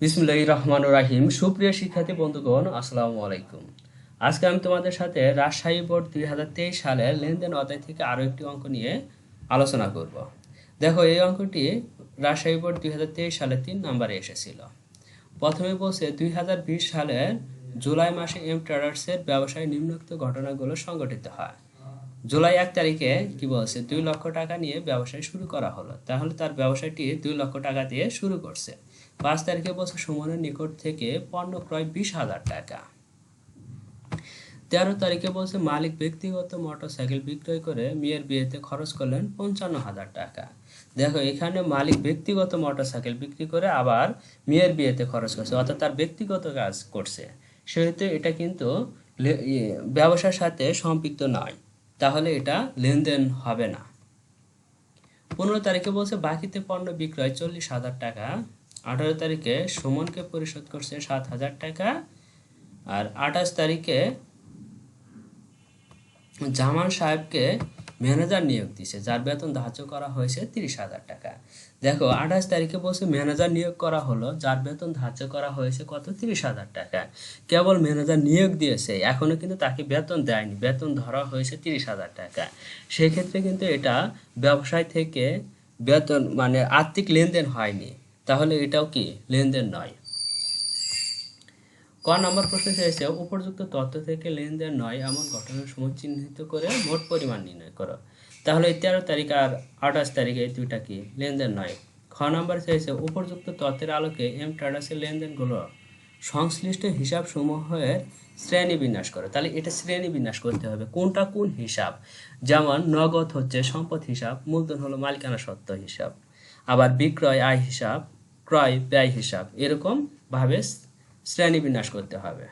বিসমুল্লাহ রহমান রাহিম। সুপ্রিয় শিক্ষার্থী, বন্ধুগণ, আসসালামু আলাইকুম। আজকে আমি তোমাদের সাথে রাজশাহী বোর্ড দুই হাজার তেইশ সালের লেনদেন অধ্যায় থেকে আরও একটি অঙ্ক নিয়ে আলোচনা করব। দেখো, এই অঙ্কটি রাজশাহী বোর্ড দুই হাজার তেইশ সালে তিন নম্বরে এসেছিল। প্রথমে বলছে, দুই হাজার বিশ সালের জুলাই মাসে এম ট্রেডার্সের ব্যবসায় নিম্নোক্ত ঘটনাগুলো সংগঠিত হয়। জুলাই এক তারিখে কি বলছে, দুই লক্ষ টাকা নিয়ে ব্যবসায় শুরু করা হলো। তাহলে তার ব্যবসায়টি দুই লক্ষ টাকা দিয়ে শুরু করছে। পাঁচ তারিখে বলছে সুমনের নিকট থেকে পণ্য ক্রয় বিশ হাজার টাকা। তেরো তারিখে বলছে মালিক ব্যক্তিগত মোটরসাইকেল বিক্রয় করে মেয়ের বিয়েতে খরচ করলেন পঞ্চান্ন হাজার টাকা। দেখো এখানে মালিক ব্যক্তিগত মোটরসাইকেল বিক্রি করে আবার মেয়ের বিয়েতে খরচ করছে অর্থাৎ তার ব্যক্তিগত কাজ করছে। সেহেতু এটা কিন্তু ইয়ে, ব্যবসার সাথে সম্পৃক্ত নয় তাহলে এটা লেনদেন হবে না। পনেরো তারিখে বলছে বাকিতে পণ্য বিক্রয় চল্লিশ হাজার টাকা আঠারো তারিখে সুমনকে পরিশোধ করছে সাত হাজার টাকা। আর আঠাশ তারিখে জামান সাহেবকে ম্যানেজার নিয়োগ দিছে, যার বেতন ধার্য করা হয়েছে তিরিশ হাজার টাকা। দেখো, আঠাশ তারিখে বলছে ম্যানেজার নিয়োগ করা হলো, যার বেতন ধার্য করা হয়েছে কত? তিরিশ হাজার টাকা। কেবল ম্যানেজার নিয়োগ দিয়েছে, এখনও কিন্তু তাকে বেতন দেয়নি, বেতন ধরা হয়েছে তিরিশ হাজার টাকা। সেক্ষেত্রে কিন্তু এটা ব্যবসায় থেকে বেতন মানে আর্থিক লেনদেন হয়নি। তাহলে এটাও কি? লেনদেন নয়। ক নম্বর প্রশ্ন চেয়েছে উপযুক্ত তথ্য থেকে লেনদেন নয় এমন ঘটনার সময় চিহ্নিত করে মোট পরিমাণ নির্ণয় করো। তাহলে তেরো তারিখ আর আঠাশ তারিখে এই দুইটা কি? লেনদেন নয়। খ নম্বর চেয়েছে উপযুক্ত তথ্যের আলোকে এম ট্রেডার্সের লেনদেনগুলো সংশ্লিষ্ট হিসাব সমূহের শ্রেণি বিন্যাস করো। তাহলে এটা শ্রেণি বিন্যাস করতে হবে। কোনটা কোন হিসাব? যেমন নগদ হচ্ছে সম্পদ হিসাব, মূলধন হলো মালিকানা সত্ত্ব হিসাব। আবার বিক্রয় আয় হিসাব ক্রয় ব্যয় হিসাব। এরকম ভাবে শ্রেণি বিন্যাস করতে হবে।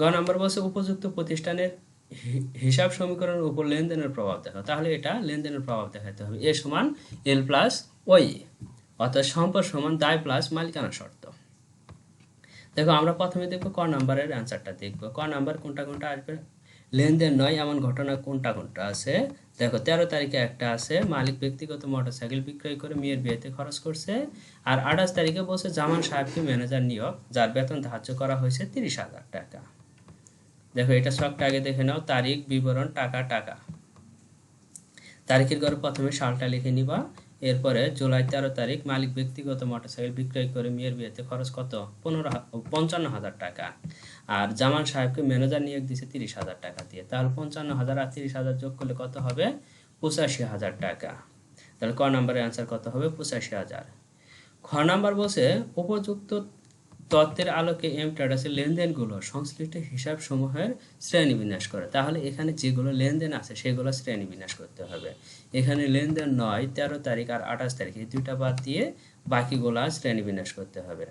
গ নম্বর বলছে, উপযুক্ত প্রতিষ্ঠানের হিসাব সমীকরণের উপর লেনদেনের প্রভাব দেখা তাহলে এটা লেনদেনের প্রভাব দেখাতে হবে। এ সমান এল প্লাস ওই অর্থাৎ সম্পদ সমান দায় প্লাস মালিকানা শর্ত। দেখো, আমরা প্রথমে দেখব ক নাম্বারের অ্যান্সারটা দেখব। ক নাম্বার কোনটা কোনটা আসবে? লেনদেন নয়, এমন ঘটনা কোনটা কোনটা আছে? দেখো, তেরো তারিখে একটা আছে, মালিক ব্যক্তিগত মোটরসাইকেল বিক্রয় করে মেয়ের বিয়েতে খরচ করছে, আর আঠাশ তারিখে বলছে জামান সাহেবকে ম্যানেজার নিয়োগ, যার বেতন ধার্য করা হয়েছে তিরিশ হাজার টাকা। দেখো, এটা শখটা আগে দেখে নাও, তারিখ, বিবরণ, টাকা টাকা। তারিখের ঘরে প্রথমে সালটা লিখে নিবা এরপরে জুলাই তেরো তারিখ মালিক ব্যক্তিগত মোটরসাইকেল বিক্রয় করে মেয়ের বিয়েতে খরচ কত? পনেরো পঞ্চান্ন হাজার টাকা। আর জামান সাহেবকে ম্যানেজার নিয়োগ দিছে তিরিশ হাজার টাকা দিয়ে। তাহলে পঞ্চান্ন হাজার আর তিরিশ হাজার যোগ করলে কত হবে? পঁচাশি হাজার টাকা। তাহলে ক নম্বরের অ্যান্সার কত হবে? পঁচাশি হাজার। খ নাম্বার বসে উপযুক্ত তত্ত্বের আলোকে এম ট্রেডার্সের লেনদেনগুলো সংশ্লিষ্ট হিসাব সমূহের শ্রেণি বিন্যাস করে। তাহলে এখানে যেগুলো লেনদেন আছে, সেগুলো শ্রেণি বিন্যাস করতে হবে। এখানে লেনদেন নয়, তেরো তারিখ আর আঠাশ তারিখ, এই দুইটা বাদ দিয়ে বাকিগুলা শ্রেণি বিন্যাস করতে হবে।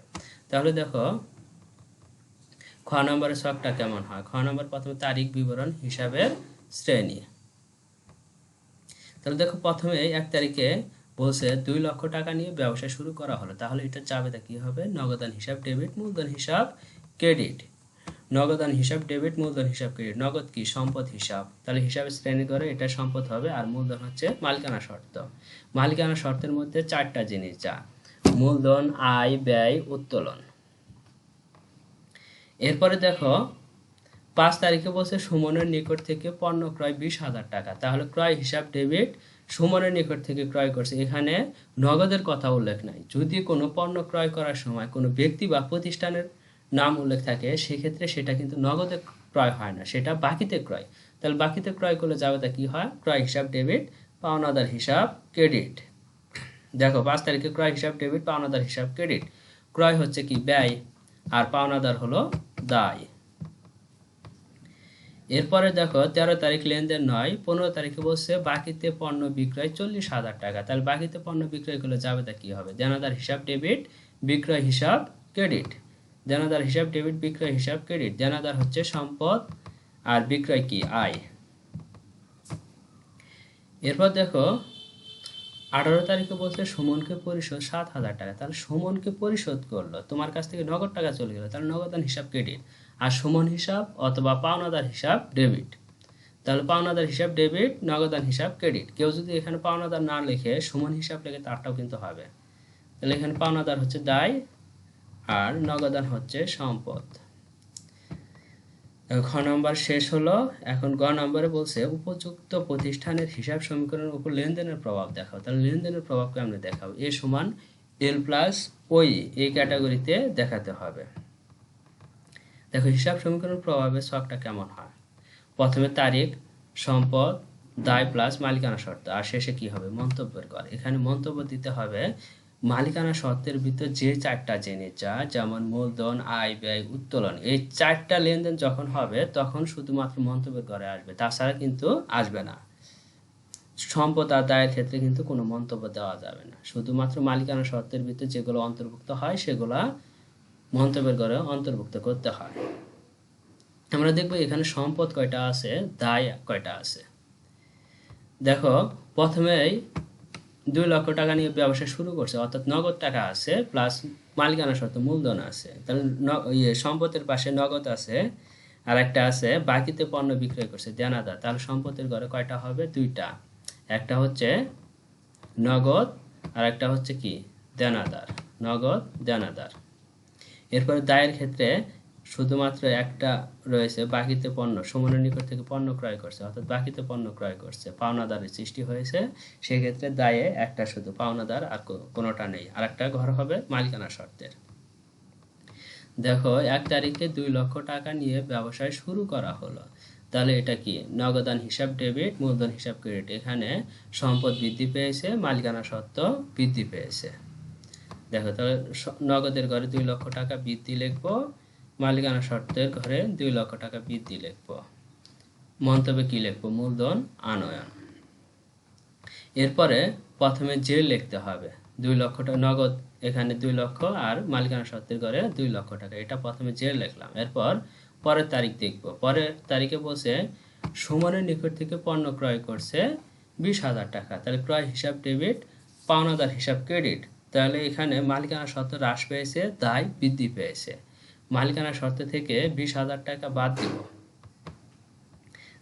তাহলে দেখো, খ নম্বরের শখটা কেমন হয়? খ নম্বর প্রথমে তারিখ বিবরণ হিসাবের শ্রেণি। তাহলে দেখো প্রথমে এক তারিখে বলছে, দুই লক্ষ টাকা নিয়ে ব্যবসা শুরু করা হলো। তাহলে এটা চাবেটা কি হবে? নগদান হিসাব, ডেবিট, মূলধন হিসাব, ক্রেডিট। নগদান হিসাব, ডেবিট, মূলধন হিসাব, ক্রেডিট। নগদ কি? সম্পদ হিসাব। তাহলে হিসাবে শ্রেণি করে এটা সম্পদ হবে আর মূলধন হচ্ছে মালিকানা শর্ত। মালিকানা শর্তের মধ্যে চারটা জিনিস যা। মূলধন, আয়, ব্যয়, উত্তোলন। এরপরে দেখো, পাঁচ তারিখে বলছে সুমনের নিকট থেকে পণ্য ক্রয় বিশ হাজার টাকা। তাহলে ক্রয়, হিসাব, ডেবিট সুমনের নিকট থেকে ক্রয় করছে। এখানে নগদের কথা উল্লেখ নাই। যদি কোনো পণ্য ক্রয় করার সময় কোনো ব্যক্তি বা প্রতিষ্ঠানের নাম উল্লেখ থাকে, সেক্ষেত্রে সেটা কিন্তু নগদে ক্রয় হয় না, সেটা বাকিতে ক্রয়। তাহলে বাকিতে ক্রয় করলে যাবে তা কি হয়? ক্রয় হিসাব, ডেবিট, পাওনাদার হিসাব, ক্রেডিট। দেখো, পাঁচ তারিখে ক্রয় হিসাব, ডেবিট, পাওনাদার হিসাব, ক্রেডিট। ক্রয় হচ্ছে কি? ব্যয়। আর পাওনাদার হলো দায়। এরপরে দেখো, তেরো তারিখ লেনদেন নয়, পনেরো তারিখে বলছে বাকিতে পণ্য বিক্রয় চল্লিশ হাজার টাকা। তাহলে বাকিতে পণ্য বিক্রয় করলে যাবে তা কী হবে? দেনাদার হিসাব, ডেবিট, বিক্রয় হিসাব, ক্রেডিট। দেনাদার হিসাব, ডেবিট, বিক্রয় হিসাব, ক্রেডিট। দেনাদার হচ্ছে সম্পদ আর বিক্রয় কি? আয়। এরপর দেখো আঠারো তারিখে বলছে সুমনকে পরিশোধ সাত হাজার টাকা। তাহলে সুমনকে পরিশোধ করল, তোমার কাছ থেকে নগদ টাকা চলে গেলো, তাহলে নগদান হিসাব ক্রেডিট আর সুমন হিসাব অথবা পাওনাদার হিসাব ডেবিট তাহলে পাওনাদার হিসাব ডেবিট নগদান হিসাব ক্রেডিট কেউ যদি এখানে পাওনাদার না লিখে, সুমন হিসাব লেখে তারটাও কিন্তু হবে। তাহলে এখানে পাওনাদার হচ্ছে দায়, আর নগদান হচ্ছে সম্পদ। খ নম্বর শেষ হলো, এখন গ নম্বরে বলছে, উপযুক্ত প্রতিষ্ঠানের হিসাব সমীকরণের উপর লেনদেনের প্রভাব দেখাও। তাহলে লেনদেনের প্রভাবকে আমরা দেখাবো। এ সমান এল প্লাস ওই এই ক্যাটাগরিতে দেখাতে হবে। দেখো, হিসাব সমীকরণ প্রভাবে ছকটা কেমন হয়? প্রথমে তারিখ, সম্পদ, দায় প্লাস মালিকানা শর্ত, আর শেষে কি হবে? মন্তব্যের কর এখানে মন্তব্য দিতে হবে মালিকানা শর্তের ভিতর যে চারটা জিনিস যা, যেমন মূলধন, আয়, ব্যয়, উত্তোলন, এই চারটা লেনদেন যখন হবে, তখন শুধুমাত্র মন্তব্যের ঘরে আসবে। তাছাড়া কিন্তু আসবে না। সম্পদ আর দায়ের ক্ষেত্রে কিন্তু কোনো মন্তব্য দেওয়া যাবে না। শুধুমাত্র মালিকানা শর্তের ভিতর যেগুলো অন্তর্ভুক্ত হয়, সেগুলা মন্তব্যের ঘরে অন্তর্ভুক্ত করতে হয়। আমরা দেখব এখানে সম্পদ কয়টা আছে, দায় কয়টা আছে। দেখো, প্রথমেই দুই লক্ষ টাকা নিয়ে ব্যবসা শুরু করছে, অর্থাৎ নগদ টাকা আছে প্লাস মালিকানা শর্ত মূলধন আছে। তাহলে ইয়ে সম্পদের পাশে নগদ আছে আর একটা আছে, বাকিতে পণ্য বিক্রয় করছে, দেনাদার। তাহলে সম্পদের ঘরে কয়টা হবে? দুইটা। একটা হচ্ছে নগদ আর একটা হচ্ছে কি? দেনাদার। নগদ, দেনাদার। এরপরে দায়ের ক্ষেত্রে শুধুমাত্র একটা রয়েছে, বাকিতে পণ্য সুমনের নিকট থেকে পণ্য ক্রয় করছে, অর্থাৎ বাকিতে পণ্য ক্রয় করছে। পাওনাদারের সৃষ্টি হয়েছে, সেক্ষেত্রে দায়ে একটা শুধু পাওনাদার আর কোনোটা নেই। আর একটা ঘর হবে মালিকানা শর্তের। দেখো, এক তারিখে দুই লক্ষ টাকা নিয়ে ব্যবসায় শুরু করা হলো। তাহলে এটা কি? নগদান হিসাব ডেবিট, মূলধন হিসাব ক্রেডিট। এখানে সম্পদ বৃদ্ধি পেয়েছে, মালিকানা সত্ত্ব বৃদ্ধি পেয়েছে। দেখো, তাহলে নগদের ঘরে দুই লক্ষ টাকা বৃদ্ধি লিখব মালিকানা শর্তের ঘরে দুই লক্ষ টাকা বৃদ্ধি লিখব। মন্তব্যে কি লিখব? মূলধন, আনয়ন। এরপরে প্রথমে জেল লিখতে হবে, দুই লক্ষ টাকা নগদ এখানে দুই লক্ষ আর মালিকানা সত্ত্বের ঘরে দুই লক্ষ টাকা। এটা প্রথমে জেল লিখলাম। এরপর পরের তারিখ দেখব। পরের তারিখে বসে সুমনের নিকট থেকে পণ্য ক্রয় করছে বিশ হাজার টাকা। তাহলে ক্রয় হিসাব ডেবিট, পাওনাদার হিসাব ক্রেডিট। তাহলে এখানে মালিকানা শর্ত হ্রাস পেয়েছে দায় বৃদ্ধি পেয়েছে। মালিকানা শর্ত থেকে বিশ হাজার টাকা বাদ দিব।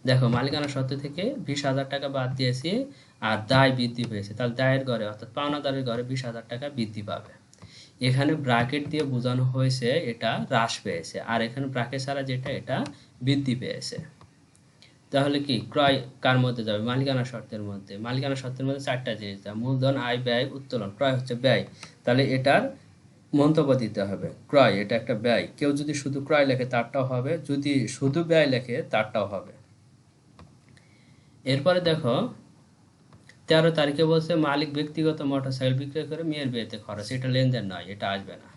দেখো মালিকানা সত্ত্ব থেকে বিশ হাজার টাকা বাদ দিয়েছি আর দায় বৃদ্ধি পেয়েছে। তাহলে দায়ের ঘরে, অর্থাৎ পাওনাদারের ঘরে বিশ হাজার টাকা বৃদ্ধি পাবে। এখানে ব্রাকেট দিয়ে বোঝানো হয়েছে এটা হ্রাস পেয়েছে আর এখানে ব্রাকেট ছাড়া যেটা, এটা বৃদ্ধি পেয়েছে। তাহলে কি? ক্রয় কার মধ্যে যাবে? মালিকানা শর্তের মধ্যে। মালিকানা শর্তের মধ্যে চারটা জিনিস যাবে মূলধন, আয়, ব্যয়, উত্তোলন। ক্রয় হচ্ছে ব্যয়। তাহলে এটার মন্তব্য দিতে হবে। ক্রয়, এটা একটা ব্যয়। কেউ যদি শুধু ক্রয় লেখে, তারটাও হবে। যদি শুধু ব্যয় লেখে, তারটাও হবে। এরপরে দেখো, তেরো তারিখে বলছে, মালিক ব্যক্তিগত মোটরসাইকেল বিক্রয় করে মেয়ের বিয়েতে খরচ। এটা লেনদেন নয়, এটা আসবে না।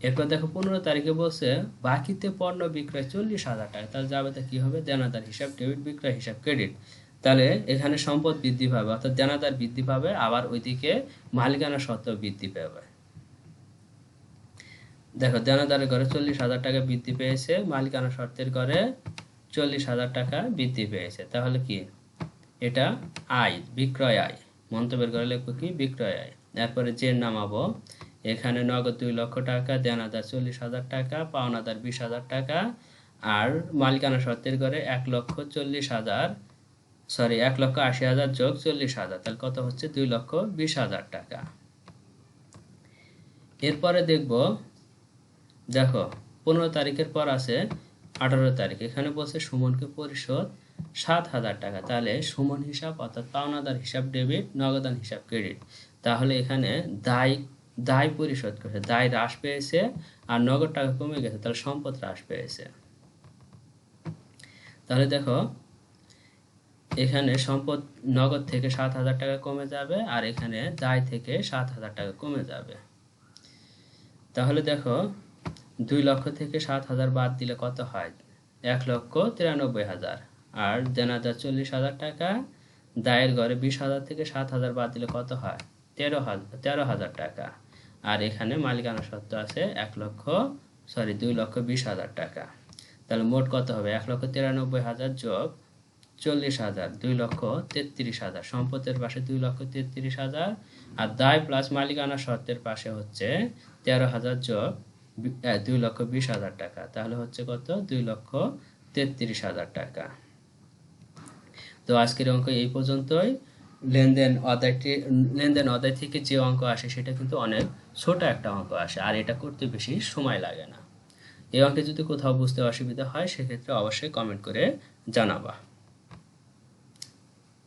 এরপর দেখো, পনেরো তারিখে বলছে, বাকিতে পণ্য বিক্রয় চল্লিশ হাজার টাকা। তাহলে যাবে তা কী হবে? দেনাদার হিসাব, ডেবিট বিক্রয় হিসাব, ক্রেডিট। তাহলে এখানে সম্পদ বৃদ্ধি পাবে, অর্থাৎ দেনাদার বৃদ্ধি পাবে, আবার ওইদিকে মালিকানা সত্ত্বেও বৃদ্ধি পাবে। দেখো, দেনাদারের ঘরে চল্লিশ হাজার টাকা বৃদ্ধি পেয়েছে, মালিকানা শর্তের ঘরে চল্লিশ হাজার টাকা বৃদ্ধি পেয়েছে। তাহলে কি? এটা আয়, বিক্রয় আয়। মন্তব্যের ঘরে লিখব কি? বিক্রয় আয়। এরপরে যে নামাবো, এখানে নগদ দুই লক্ষ টাকা, দেনাদার চল্লিশ হাজার টাকা, পাওনাদার বিশ হাজার টাকা, আর মালিকানা শর্তের ঘরে এক লক্ষ চল্লিশ হাজার সরি এক লক্ষ আশি হাজার যোগ চল্লিশ হাজার, তাহলে কত হচ্ছে? দুই লক্ষ বিশ হাজার টাকা। এরপরে দেখব দেখো, পনেরো তারিখের পর আছে, আঠারো তারিখ। এখানে বলছে সুমনকে পরিশোধ সাত হাজার টাকা। তাহলে সুমন হিসাব অর্থাৎ পাওনাদার হিসাব ডেবিট নগদান হিসাব ক্রেডিট তাহলে এখানে দায় দায় পরিশোধ করছে। দায় হ্রাস পেয়েছে আর নগদ টাকা কমে গেছে, তাহলে সম্পদ হ্রাস পেয়েছে। তাহলে দেখো, এখানে সম্পদ নগদ থেকে সাত হাজার টাকা কমে যাবে আর এখানে দায় থেকে সাত হাজার টাকা কমে যাবে। তাহলে দেখো দুই লক্ষ থেকে সাত হাজার বাদ দিলে কত হয়? এক লক্ষ তিরানব্বই হাজার। আর দেনাদার চল্লিশ হাজার টাকা, দায়ের ঘরে বিশ হাজার থেকে সাত হাজার বাদ দিলে কত হয়? তেরো হাজার তেরো হাজার টাকা। আর এখানে মালিকানা সত্ত্ব আছে এক লক্ষ, সরি, দুই লক্ষ বিশ হাজার টাকা। তাহলে মোট কত হবে? এক লক্ষ তিরানব্বই হাজার যোগ চল্লিশ হাজার, দুই লক্ষ তেত্রিশ হাজার। সম্পদের পাশে দুই লক্ষ তেত্রিশ হাজার। আর দায় প্লাস মালিকানা শর্তের পাশে হচ্ছে তেরো হাজার যোগ দুই লক্ষ বিশ হাজার টাকা। তাহলে হচ্ছে কত? দুই লক্ষ তেত্রিশ হাজার টাকা। তো আজকের অঙ্ক এই পর্যন্তই। লেনদেন অধ্যায়টি লেনদেন অধ্যায় থেকে যে অঙ্ক আসে, সেটা কিন্তু অনেক ছোট একটা অঙ্ক আসে, আর এটা করতে বেশি সময় লাগে না। এই অঙ্কে যদি কোথাও বুঝতে অসুবিধা হয়, সেক্ষেত্রে অবশ্যই কমেন্ট করে জানাবা।